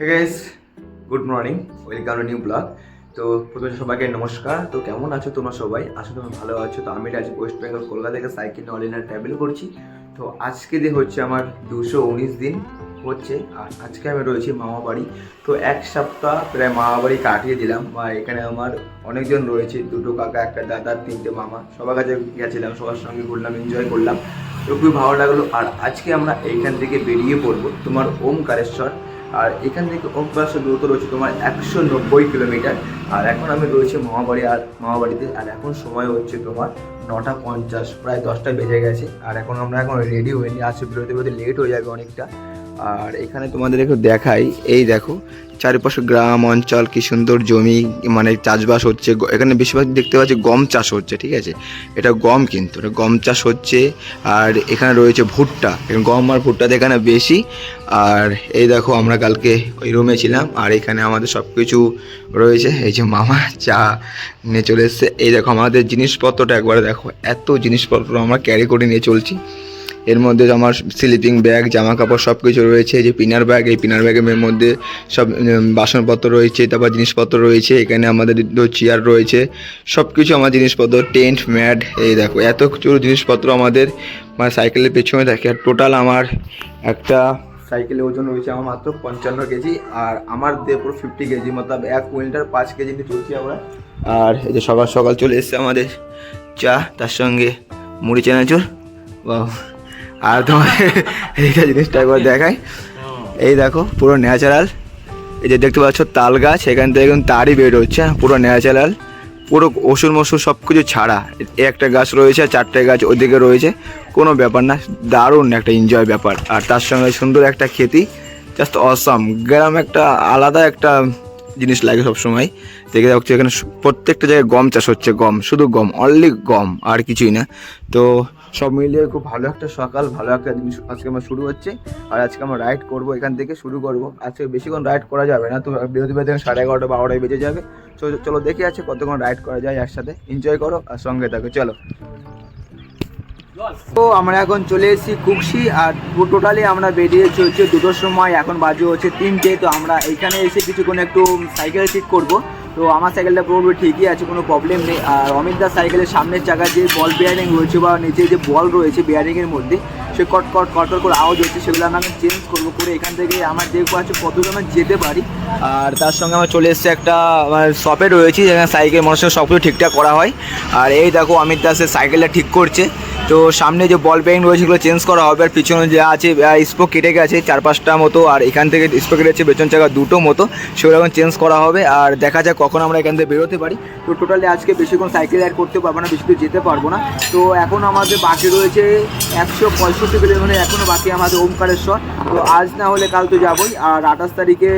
Guys good morning welcome new vlog তো প্রথমে সবাইকে নমস্কার। তো কেমন আছো তোমরা সবাই? আশা তুমি ভালো আছো। তো আমি আজ ওয়েস্ট বেঙ্গল কলকাতা থেকে সাইকেল নিয়ে অলিনার ট্রাভেল করছি। তো আজকে দিয়ে হচ্ছে আমার দুশো উনিশ দিন হচ্ছে, আর আজকে আমি রয়েছি মামা বাড়ি তো এক সপ্তাহ প্রায় মামা বাড়ি কাটিয়ে দিলাম। বা এখানে আমার অনেকজন রয়েছে। দুটো কাকা, একটা দাদা, তিনটে মামা। সবার কাছে গেছিলাম, সবার সঙ্গে ঘুরলাম এনজয় করলাম। তো খুবই ভালো লাগল। আর আজকে আমরা এইখান থেকে বেরিয়ে পড়ব তোমার ওমকারেশ্বর আর এখান থেকে ওমকারেশ্বর দূরত্ব রয়েছে তোমার একশো নব্বই কিলোমিটার। আর এখন আমি রয়েছি মহাবাড়ি আর মহাবাড়িতে, আর এখন সময় হচ্ছে তোমার নটা পঞ্চাশ, প্রায় দশটা বেজে গেছে। আর এখন আমরা এখন রেডি হইনি আসছে বেরোতে বেরোতে লেট হয়ে যাবে অনেকটা। আর এখানে তোমাদের একটু দেখাই, এই দেখো চারিপাশে গ্রাম অঞ্চল, কি সুন্দর জমি মানে চাষবাস হচ্ছে এখানে বেশিরভাগ দেখতে পাচ্ছি গম চাষ হচ্ছে, ঠিক আছে? এটা গম কিন্তু, এটা গম চাষ হচ্ছে, আর এখানে রয়েছে ভুট্টা গম আর ভুট্টাতে এখানে বেশি, আর এই দেখো আমরা কালকে ওই রুমে ছিলাম, আর এখানে আমাদের সব কিছু রয়েছে, এই যে মামা চা নিয়ে চলে এসছে, এই দেখো আমাদের জিনিসপত্রটা একবারে দেখো, এত জিনিসপত্র আমরা ক্যারি করে নিয়ে চলছি। এর মধ্যে আমার স্লিপিং ব্যাগ জামা কাপড় সব কিছু রয়েছে যে পিনার ব্যাগ এই পিনার ব্যাগের মধ্যে সব বাসনপত্র রয়েছে, তারপর জিনিসপত্র রয়েছে, এখানে আমাদের দুটো চেয়ার রয়েছে সব কিছু আমার জিনিসপত্র টেন্ট ম্যাট এই দেখো, এত কিছু জিনিসপত্র আমাদের মানে সাইকেলের পেছনে থাকে, আর টোটাল আমার একটা সাইকেলের ওজন রয়েছে আমার মাত্র পঞ্চান্ন কেজি আর আমার দিয়ে পুরো ফিফটি কেজি মতলব এক কুইন্টাল পাঁচ কেজি নিয়ে চলছি আমরা, আর এই যে সকাল সকাল চলে এসছে আমাদের চা, তার সঙ্গে মুড়ি, চানাচুর বাহ আর তোমার এইটা জিনিসটা একবার দেখাই। এই দেখো, পুরো ন্যাচারাল। এই যে দেখতে পাচ্ছ তাল গাছ, এখান থেকে কিন্তু তারই বের হচ্ছে, পুরো ন্যাচারাল। পুরো ওষুধ মশুর সব কিছু ছাড়া একটা গাছ রয়েছে, আর চারটে গাছ ওদিকে রয়েছে, কোনো ব্যাপার না, দারুণ একটা এনজয় ব্যাপার। আর তার সঙ্গে সুন্দর একটা খেতি জাস্ট অসাম গ্রাম একটা আলাদা একটা জিনিস লাগে সবসময়। দেখে যাচ্ছে এখানে প্রত্যেকটা জায়গায় গম চাষ হচ্ছে, গম, শুধু গম অনলি গম, আর কিছুই না। তো সব মিলিয়ে খুব ভালো একটা সকাল, ভালো একটা জিনিস আজকে আমার শুরু হচ্ছে। আর আজকে আমরা রাইড করব, এখান থেকে শুরু করব। আজকে বেশিক্ষণ রাইড করা যাবে না, তো বিরতি বেরোতে সাড়ে এগারোটা, বারোটায় বেজে যাবে। চলো দেখে আছে কতক্ষণ রাইড করা যায় একসাথে। এনজয় করো আর সঙ্গে থাকো, চলো। তো আমরা এখন চলে এসেছি কুকসি আর টোটালি আমরা বেরিয়েছি হচ্ছে দুটোর সময়। এখন বাজে হচ্ছে তিনটে, তো আমরা এখানে এসে কিছুক্ষণ একটু সাইকেল ঠিক করব। তো আমার সাইকেলটা পুরোপুরি ঠিকই আছে, কোনো প্রবলেম নেই। আর অমিত দাস সাইকেলের সামনের চাকার যে বল বেয়ারিং রয়েছে বা নিচে যে বল রয়েছে বেয়ারিংয়ের মধ্যে, সে কট কট কট করে আওয়াজ হচ্ছে, সেগুলো আমরা চেঞ্জ করব করে এখান থেকে আমার দেখব আছে কতদূর আমরা যেতে পারি। আর তার সঙ্গে আমার চলে এসছে একটা আমার শপে রয়েছি, যেখানে সাইকেল মানুষের সব কিছু ঠিকঠাক করা হয়। আর এই দেখো অমিত দাসের সাইকেলটা ঠিক করছে। তো সামনে যে বল বেরিং রয়েছে, সেগুলো চেঞ্জ করা হবে। আর পিছনে যে আছে স্পো কেটে গেছে চার পাঁচটা মতো, আর এখান থেকে স্পো কেটে গেছে পেছন চাকা দুটো মতো, সেগুলো এখন চেঞ্জ করা হবে। আর দেখা যাক কখন আমরা এখান থেকে বেরোতে পারি। তো টোটালি আজকে বেশিক্ষণ সাইকেল অ্যাড করতে পারব না, বেশি দূর যেতে পারব না। তো এখন আমাদের বাকি রয়েছে একশো পঁয়ষট্টি কিলোমিটার মানে এখনও বাকি আমাদের ওমকারেশ্বর। তো আজ না হলে কাল তো যাবোই। আর আঠাশ তারিখে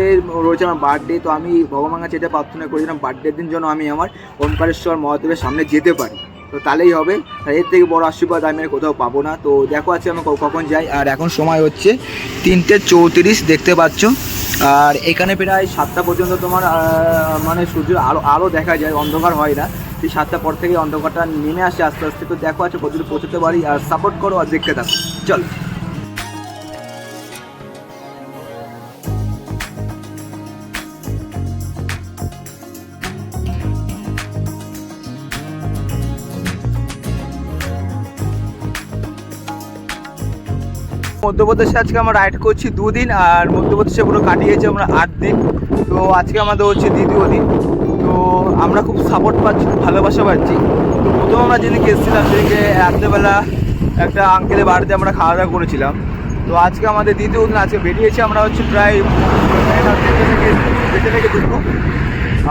রয়েছে আমার বার্থডে তো আমি ভগবান কাছে এটা প্রার্থনা করেছিলাম বার্থডের দিন যেন আমি আমার ওমকারেশ্বর মহাদেবের সামনে যেতে পারি। তো তাহলেই হবে। এর থেকে বড় আশীর্বাদ আমি আর কোথাও পাবো না। তো দেখো আছে আমি কখন যাই, আর এখন সময় হচ্ছে তিনটে চৌত্রিশ, দেখতে পাচ্ছ। আর এখানে প্রায় সাতটা পর্যন্ত তোমার মানে সূর্যের আলো আরও দেখা যায়, অন্ধকার হয় না। সেই সাতটা পর থেকে অন্ধকারটা নেমে আসে আস্তে আস্তে। তো দেখো আছে কতদূর পৌঁছতে পারি, আর সাপোর্ট করো আর দেখতে থাকো। চল। মধ্যপ্রদেশে আজকে আমরা রাইড করছি দুদিন আর মধ্যপ্রদেশে পুরো কাটিয়েছি আমরা আট দিন। তো আজকে আমাদের হচ্ছে দ্বিতীয় দিন। তো আমরা খুব সাপোর্ট পাচ্ছি, খুব ভালোবাসা পাচ্ছি। তো প্রথম আমরা যেদিনকে এসেছিলাম, সেদিনকে রাত্রেবেলা একটা আঙ্কেলের বাড়িতে আমরা খাওয়া দাওয়া করেছিলাম। তো আজকে আমাদের দ্বিতীয় দিন, আজকে বেরিয়েছি আমরা হচ্ছে প্রায় দেড়টা থেকে দুটো।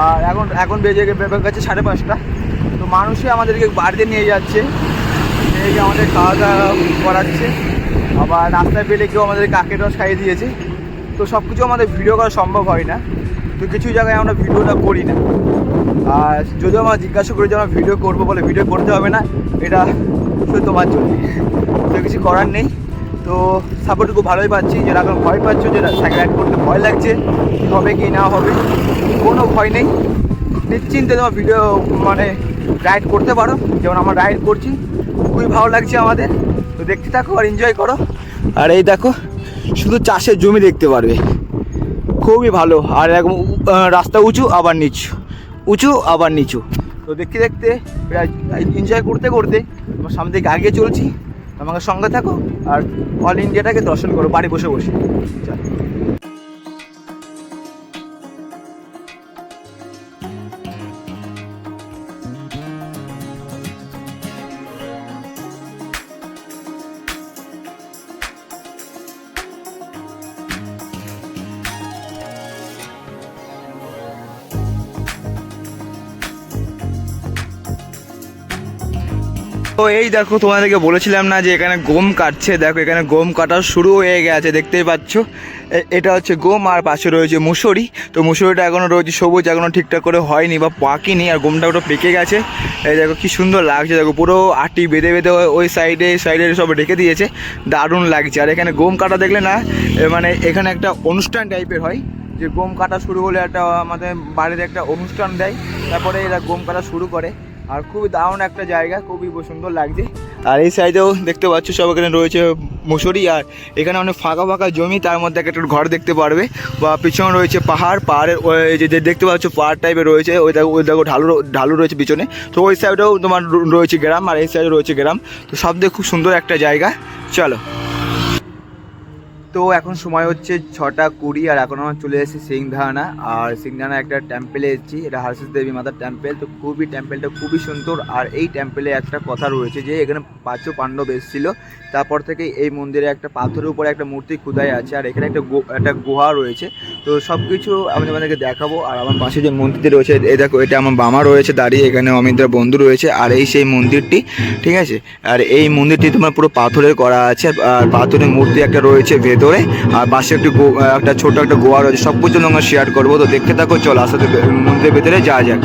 আর এখন এখন বেজে কাছে সাড়ে পাঁচটা। তো মানুষই আমাদেরকে বাড়িতে নিয়ে যাচ্ছে, নিয়ে গিয়ে আমাদের খাওয়া দাওয়া করাচ্ছে। আবার রাস্তায় পেলে কেউ আমাদের কাকের রস খাইয়ে দিয়েছে। তো সব কিছু আমাদের ভিডিও করা সম্ভব হয় না। তো কিছু জায়গায় আমরা ভিডিওটা করি না। আর যদিও আমরা জিজ্ঞাসা করি যে আমরা ভিডিও করব বলে ভিডিও করতে হবে না, এটা শুধু তোমার জন্য। তো কিছু করার নেই। তো সাপোর্ট খুব ভালোই পাচ্ছি। যেটা এখন ভয় পাচ্ছ যে সাইকেল রাইড করতে ভয় লাগছে, হবে কি না হবে, কোনো ভয় নেই। নিশ্চিন্তে তোমার ভিডিও মানে রাইড করতে পারো। যেমন আমরা রাইড করছি, খুবই ভালো লাগছে আমাদের। দেখতে থাকো আর এনজয় করো। আর এই দেখো, শুধু চাষের জমি দেখতে পারবে। খুবই ভালো। আর একদম রাস্তা উঁচু, আবার নিচু। উঁচু, আবার নিচু। তো দেখতে দেখতে, প্রায় এনজয় করতে করতে আমার সামনে থেকে আগে চলছি। আমাকে সঙ্গে থাকো আর অল ইন্ডিয়াটাকে দর্শন করো, বাড়ি বসে বসে। তো এই দেখো, তোমাদেরকে বলেছিলাম না যে এখানে গম কাটছে। দেখো, এখানে গম কাটা শুরু হয়ে গেছে, দেখতেই পাচ্ছ। এটা হচ্ছে গম, আর পাশে রয়েছে মুসুরি। তো মুসুরিটা এখনও রয়েছে সবুজ, এখনও ঠিকঠাক করে হয়নি বা পাকিনি, আর গমটা ওটা পেকে গেছে। এই দেখো, কি সুন্দর লাগছে। দেখো, পুরো আটি বেঁধে বেঁধে ওই- সাইডে সাইডে সব রেখে দিয়েছে। দারুণ লাগছে। আর এখানে গম কাটা দেখলে না মানে এখানে একটা অনুষ্ঠান টাইপের হয়। যে গম কাটা শুরু হলে একটা আমাদের বাড়িতে একটা অনুষ্ঠান দেয়। তারপরে এরা গম কাটা শুরু করে। আর খুবই দারুণ একটা জায়গা, খুবই সুন্দর লাগছে। আর এই সাইডেও দেখতে পাচ্ছ সব এখানে রয়েছে মুসুরি, আর এখানে অনেক ফাঁকা ফাঁকা জমি, তার মধ্যে একটা ঘর দেখতে পারবে। বা পিছনে রয়েছে পাহাড় পাহাড়ের ওই যে দেখতে পাচ্ছ পাহাড় টাইপের রয়েছে, ওই দেখো ওই দেখো ঢালু ঢালু রয়েছে পিছনে। তো ওই সাইডেও তোমার রয়েছে গ্রাম, আর এই সাইডে রয়েছে গ্রাম। তো সব দিয়ে খুব সুন্দর একটা জায়গা। চলো। তো এখন সময় হচ্ছে ছটা কুড়ি, আর এখন আমরা চলে এসেছি সিংধানা আর সিংধানা একটা টেম্পেলে এসেছি, এটা হার্ষিস দেবী মাতার টেম্পেল তো খুবই টেম্পেলটা খুবই সুন্দর, আর এই টেম্পেলে একটা কথা রয়েছে যে এখানে পাঁচ পাণ্ডব এসেছিল, তারপর থেকে এই মন্দিরে একটা পাথরের উপরে একটা মূর্তি খুদাই আছে, আর এখানে একটা একটা গুহা রয়েছে, তো সব কিছু আমি তোমাদেরকে দেখাবো, আর আমার পাশে যে মন্দিরটি রয়েছে এই দেখো, এটা আমার বামা রয়েছে দাঁড়িয়ে, এখানে অমিতরা বন্ধু রয়েছে, আর এই সেই মন্দিরটি, ঠিক আছে? আর এই মন্দিরটি তোমার পুরো পাথরের করা আছে, আর পাথরের মূর্তি একটা রয়েছে ভেতরে, আর পাশে একটু একটা ছোট একটা গোয়া রয়েছে সব কিছু আমরা শেয়ার করব। তো দেখতে থাকো, চল আসতে মন্দিরের ভেতরে যাওয়া যাক।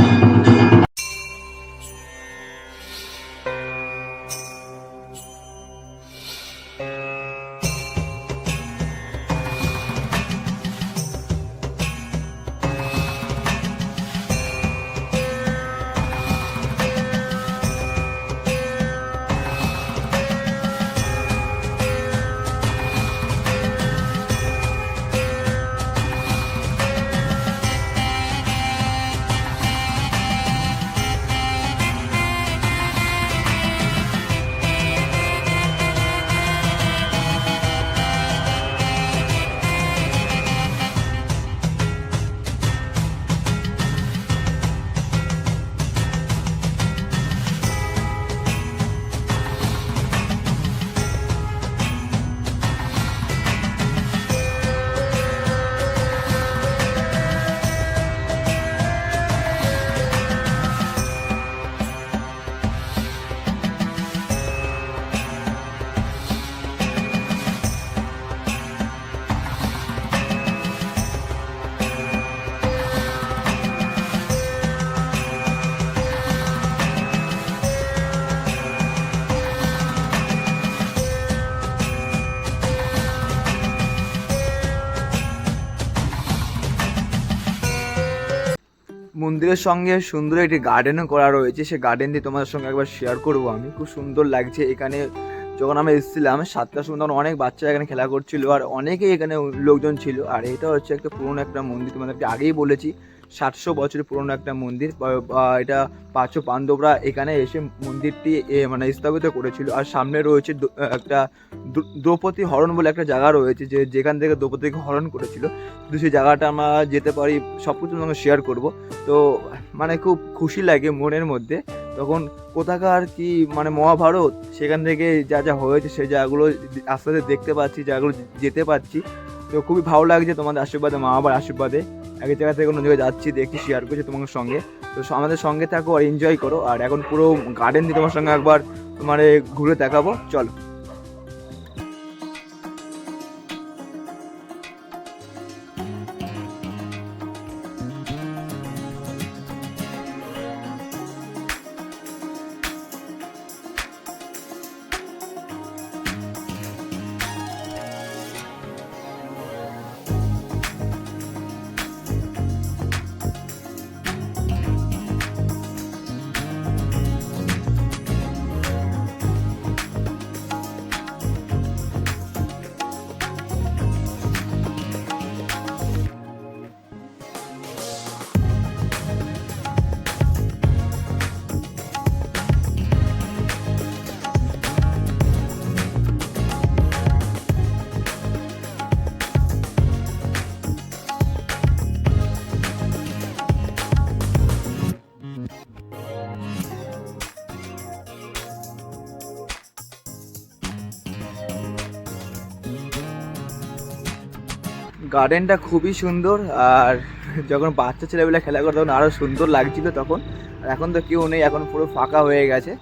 মন্দিরের সঙ্গে সুন্দর একটি গার্ডেনও করা রয়েছে। সে গার্ডেনটি তোমাদের সঙ্গে একবার শেয়ার করব আমি। খুব সুন্দর লাগছে এখানে। যখন আমি এসেছিলাম সাতটার সময় তখন অনেক বাচ্চা এখানে খেলা করছিল আর অনেকেই এখানে লোকজন ছিল। আর এটা হচ্ছে একটা পুরনো একটা মন্দির, তোমাদেরকে আগেই বলেছি। সাতশো বছরের পুরনো একটা মন্দির এটা পাঁচ পাণ্ডবরা এখানে এসে মন্দিরটি মানে স্থাপিত করেছিল। আর সামনে রয়েছে একটা দ্রৌপদী হরণ বলে একটা জায়গা রয়েছে, যে, যেখান থেকে দ্রৌপদীকে হরণ করেছিল। তো সেই জায়গাটা আমরা যেতে পারি, সব কিছু তোমাকে শেয়ার করব। তো মানে খুব খুশি লাগে মনের মধ্যে। তখন কোথাকার কি মানে মহাভারত, সেখান থেকে যা যা হয়েছে, সেই জায়গাগুলো আস্তে আস্তে দেখতে পাচ্ছি, জায়গাগুলো যেতে পারছি তো খুবই ভালো লাগছে তোমাদের আশীর্বাদে, মা বাবার আশীর্বাদে। এক জায়গা থেকে অন্য জায়গায় যাচ্ছি দেখি শেয়ার করছি তোমার সঙ্গে। তো আমাদের সঙ্গে থাকো আর এনজয় করো। আর এখন পুরো গার্ডেন দিয়ে তোমার সঙ্গে একবার তোমার ঘুরে দেখাবো। চলো। গার্ডেনটা খুবই সুন্দর, আর যখন বাচ্চা ছেলেবেলা খেলা করে তখন আরও সুন্দর লাগছিল তখন। আর এখন তো কেউ নেই, এখন পুরো ফাঁকা হয়ে গেছে।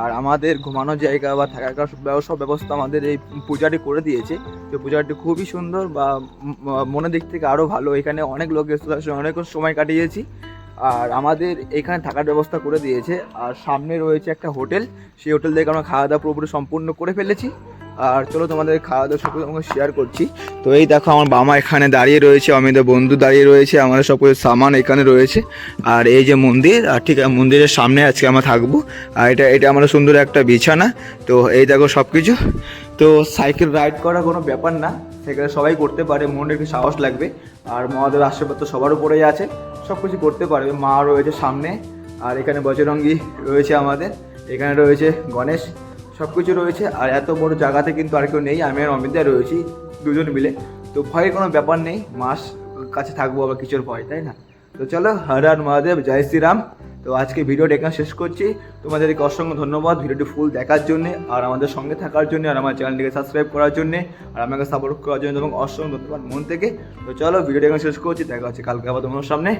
আর আমাদের ঘুমানোর জায়গা বা থাকার সব ব্যবস্থা আমাদের এই পূজাটি করে দিয়েছে। তো পূজাটি খুবই সুন্দর বা মনের দিক থেকে আরও ভালো। এখানে অনেক লোক এসে সঙ্গে অনেক সময় কাটিয়েছি। আর আমাদের এখানে থাকার ব্যবস্থা করে দিয়েছে। আর সামনে রয়েছে একটা হোটেল। সেই হোটেল থেকে আমরা খাওয়া দাওয়া পুরোপুরি সম্পূর্ণ করে ফেলেছি। আর চলো তোমাদের খাওয়া দাওয়া সব তোমাকে শেয়ার করছি। তো এই দেখো আমার বাবা এখানে দাঁড়িয়ে রয়েছে আমাদের বন্ধু দাঁড়িয়ে রয়েছে, আমাদের সব কিছু সামান এখানে রয়েছে। আর এই যে মন্দির, আর ঠিক আছে, মন্দিরের সামনে আজকে আমরা থাকব। আর এটা এটা আমাদের সুন্দর একটা বিছানা। তো এই দেখো সব কিছু তো সাইকেল রাইড করা কোনো ব্যাপার না, সেখানে সবাই করতে পারে মনের একটু সাহস লাগবে। আর মহাদেব আশীর্বাদ তো সবার উপরেই আছে সব কিছু করতে পারবে। মা রয়েছে সামনে, আর এখানে বজরঙ্গি রয়েছে আমাদের, এখানে রয়েছে গণেশ। সব কিছু রয়েছে, আর এত বড় জায়গাতে কিন্তু আর কেউ নেই, আমি আর অমিতা রয়েছি দুজন মিলে। তো ভয়ের কোনো ব্যাপার নেই, মাস কাছে থাকব আবার কিছুর ভয়, তাই না? তো চলো, হর হর মহাদেব, জয় শ্রীরাম। তো আজকে ভিডিওটা এখানে শেষ করছি। তোমাদেরকে অসংখ্য ধন্যবাদ ভিডিওটি ফুল দেখার জন্য আর আমাদের সঙ্গে থাকার জন্য আর আমার চ্যানেলটিকে সাবস্ক্রাইব করার জন্য আর আমাকে সাপোর্ট করার জন্য এবং অসংখ্য ধন্যবাদ মন থেকে। তো চলো, ভিডিওটা এখানে শেষ করছি। দেখা হচ্ছে কালকে আবার তোমার সামনে।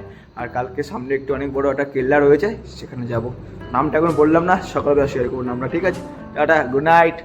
আর কালকে সামনে একটু অনেক বড় একটা কেল্লা রয়েছে, সেখানে যাব। নামটা এখন বললাম না, সকালবেলা শেয়ার করব নামটা, ঠিক আছে? Tata good night